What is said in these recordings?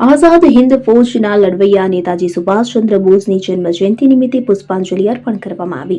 આઝાદ હિન્દ ફૌજના લડવૈયા નેતાજી સુભાષચંદ્ર બોઝની જન્મ જયંતિ નિમિત્તે પુષ્પાંજલિ અર્પણ કરવામાં આવી.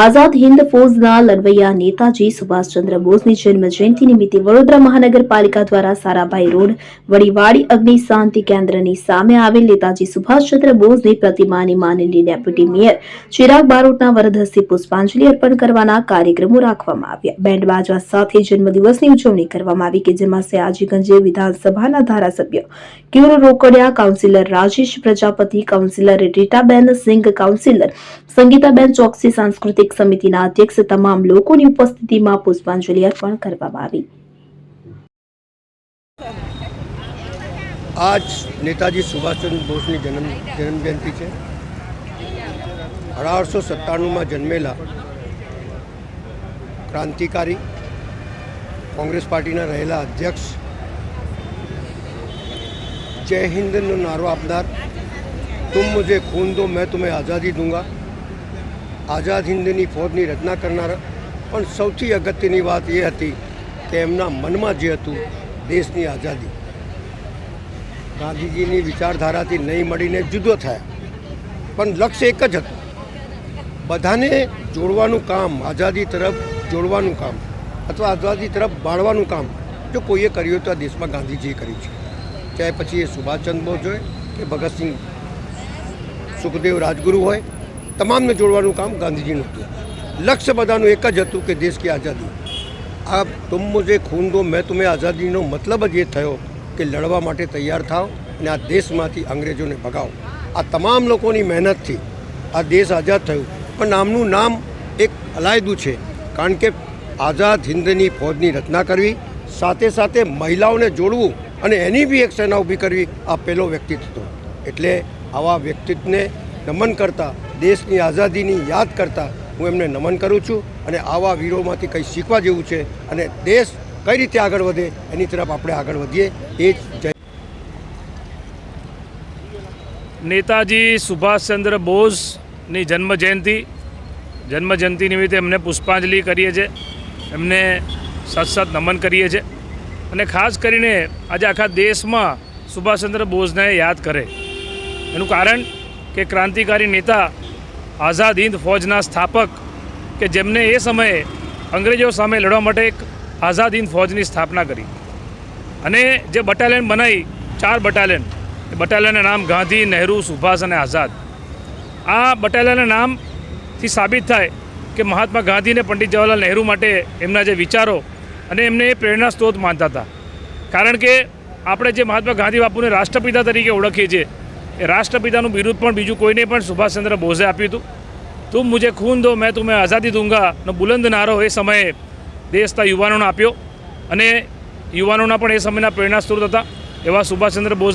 આઝાદ હિન્દ ફોજના લડવૈયા નેતાજી સુભાષચંદ્ર બોઝની જન્મ જયંતિ નિમિત્તે વડોદરા મહાનગરપાલિકા દ્વારા સારાભાઈ રોડ, વડીવાડી અગ્નિ શાંતિ કેન્દ્રની સામે આવેલ નેતાજી સુભાષચંદ્ર બોઝની પ્રતિમાની માનેલી ડેપ્યુટી મેયર ચિરાગ બારોટના વરદહસ્તે પુષ્પાંજલિ અર્પણ કરવાના કાર્યક્રમો રાખવામાં આવ્યા. બેન્ડ બાજવા સાથે જન્મદિવસની ઉજવણી કરવામાં આવી કે જેમાં સયાજીગંજ વિધાનસભાના ધારાસભ્ય Keyur Rokadia, councillor Rajesh Prajapati, councillor Ritaben Singh, councillor Sangitaben Choksi, સાંસ્કૃતિક શીખ સમિતિના અધ્યક્ષ તમામ લોકોની ઉપસ્થિતિમાં પુષ્પાંજલિ અર્પણ કરવામાં આવી. આજ નેતાજી સુભાષચંદ્ર બોઝની જન્મ જન્મજયંતિ છે. અઢારસો સત્તાણુંમાં જન્મેલા ક્રાંતિકારી કોંગ્રેસ પાર્ટીના રહેલા અધ્યક્ષ જય હિન્દનો નારો આપનાર તુમ મુજે ખૂન દો, મેં તુમ્હે આઝાદી દૂંગા. આઝાદ હિન્દની ફોજની રચના કરનાર, પણ સૌથી અગત્યની વાત એ હતી કે એમના મનમાં જે હતું, દેશની આઝાદી. ગાંધીજીની વિચારધારાથી નહીં મળીને જુદો થયા. પણ લક્ષ્ય એક જ હતું. બધાને જોડવાનું કામ, આઝાદી તરફ જોડવાનું કામ અથવા આઝાદી તરફ બાળવાનું કામ જો કોઈએ કર્યું તો આ દેશમાં ગાંધીજીએ કર્યું છે. ચાહે પછી એ સુભાષચંદ્ર બોઝ હોય કે ભગતસિંહ સુખદેવ રાજગુરુ હોય તમામને જોડવાનું કામ ગાંધીજીનું હતું. લક્ષ્ય બધાનું એક જ હતું કે દેશ કે આઝાદી. આ તુમ મુજે ખૂન દો મેં તમે આઝાદીનો મતલબ જ એ થયો કે લડવા માટે તૈયાર થાઓ અને આ દેશમાંથી અંગ્રેજોને ભગાવો. આ તમામ લોકોની મહેનતથી આ દેશ આઝાદ થયું. પણ આમનું નામ એક અલાયદું છે. કારણ કે આઝાદ હિન્દની ફોજની રચના કરવી, સાથે સાથે મહિલાઓને જોડવું અને એની બી એક સેના ઊભી કરવી આ પહેલો વ્યક્તિત્વ હતો એટલે આવા વ્યક્તિત્વને નમન કરતા, દેશની આઝાદીની યાદ કરતા હું એમને નમન કરું છું અને આવા વીરોમાંથી કંઈ શીખવા જેવું છે અને દેશ કઈ રીતે આગળ વધે એની તરફ આપણે આગળ વધીએ, એ જ જય નેતાજી સુભાષચંદ્ર બોઝની જન્મ જન્મજયંતિ જન્મ જયંતિ નિમિત્તે એમને પુષ્પાંજલિ કરીએ છીએ, એમને સત સત નમન કરીએ છીએ અને ખાસ કરીને આજે આખા દેશમાં સુભાષચંદ્ર બોઝને યાદ કરે. એનું કારણ કે ક્રાંતિકારી નેતા આઝાદ હિન્દ ફૌજના સ્થાપક કે જેમને એ સમયે અંગ્રેજો સામે લડવા માટે એક આઝાદ હિન્દ ફૌજની સ્થાપના કરી. અને જે બટાલિયન બનાવી ચાર બટાલિયન એ બટાલિયનના નામ ગાંધી, નહેરુ, સુભાષ અને આઝાદ. આ બટાલિયનના નામથી સાબિત થાય કે મહાત્મા ગાંધી અને પંડિત જવાહરલાલ નહેરુ માટે એમના જે વિચારો અને એમને એ પ્રેરણા સ્ત્રોત માનતા હતા. કારણ કે આપણે જે મહાત્મા ગાંધી બાપુને રાષ્ટ્રપિતા તરીકે ઓળખીએ છીએ એ રાષ્ટ્રપિતાનું બિરુદ પણ બીજું કોઈને પણ સુભાષચંદ્ર બોઝે આપ્યું હતું. તું મુજે ખૂન દો, મેં તુમ્हें આઝાદી દૂંગાનો બુલંદ નારો એ સમયે દેશના યુવાનોને આપ્યો. અને યુવાનોના પણ એ સમયના પ્રેરણા સ્ત્રોત હતા એવા સુભાષચંદ્ર બોઝ